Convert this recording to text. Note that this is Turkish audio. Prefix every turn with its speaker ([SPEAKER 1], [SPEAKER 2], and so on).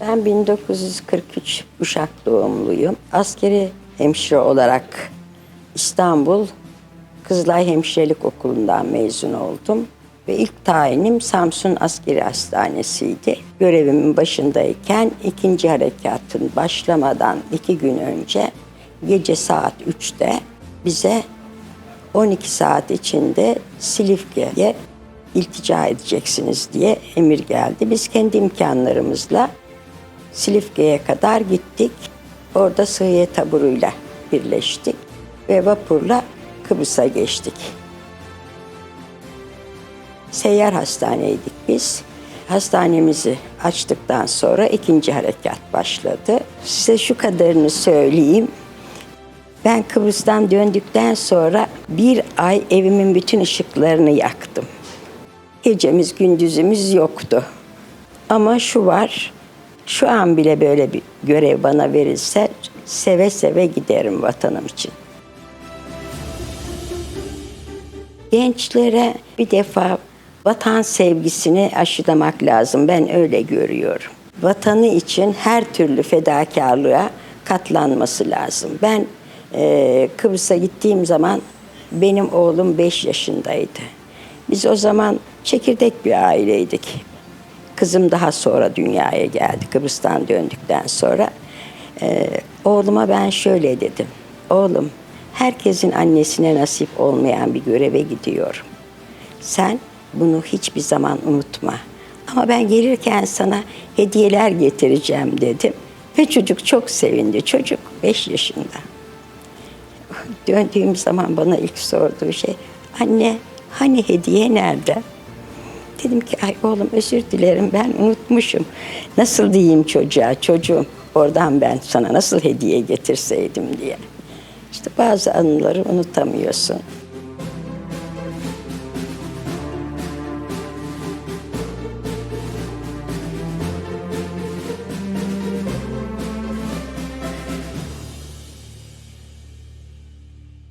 [SPEAKER 1] Ben 1943 Uşak doğumluyum. Askeri hemşire olarak İstanbul Kızılay Hemşirelik Okulu'ndan mezun oldum. Ve ilk tayinim Samsun Askeri Hastanesi'ydi. Görevimin başındayken ikinci harekatın başlamadan iki gün önce gece saat 3'te bize 12 saat içinde Silifke'ye iltica edeceksiniz diye emir geldi. Biz kendi imkanlarımızla Silifke'ye kadar gittik. Orada sığıye taburuyla birleştik ve vapurla Kıbrıs'a geçtik. Seyyar hastaneydik biz. Hastanemizi açtıktan sonra ikinci harekat başladı. Size şu kadarını söyleyeyim. Ben Kıbrıs'tan döndükten sonra bir ay evimin bütün ışıklarını yaktım. Gecemiz gündüzümüz yoktu. Ama şu var, şu an bile böyle bir görev bana verilse seve seve giderim vatanım için. Gençlere bir defa vatan sevgisini aşılamak lazım. Ben öyle görüyorum. Vatanı için her türlü fedakarlığa katlanması lazım. Ben e, Kıbrıs'a gittiğim zaman benim oğlum 5 yaşındaydı. Biz o zaman çekirdek bir aileydik. Kızım daha sonra dünyaya geldi Kıbrıs'tan döndükten sonra. Ee, oğluma ben şöyle dedim. Oğlum herkesin annesine nasip olmayan bir göreve gidiyorum. Sen bunu hiçbir zaman unutma. Ama ben gelirken sana hediyeler getireceğim dedim. Ve çocuk çok sevindi. Çocuk 5 yaşında. Döndüğüm zaman bana ilk sorduğu şey, anne hani hediye nerede? Dedim ki ay oğlum özür dilerim ben unutmuşum. Nasıl diyeyim çocuğa çocuğum oradan ben sana nasıl hediye getirseydim diye. İşte bazı anıları unutamıyorsun.